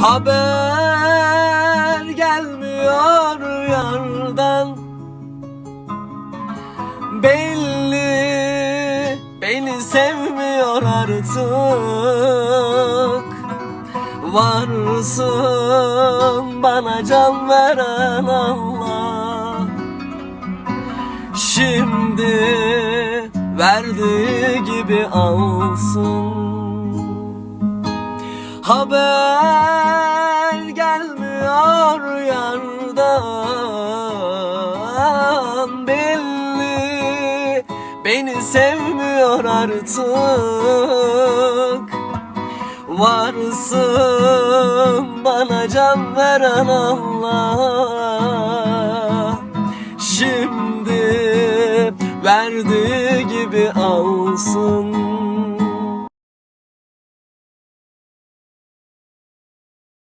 Haber gelmiyor yardan Belli beni sevmiyor artık. Varsın bana can veren Allah. Şimdi verdiği gibi alsın. Haber gelmiyor yardan Belli. Beni sevmiyor artık. Varsın bana can veren Allah. Şimdi verdiği gibi alsın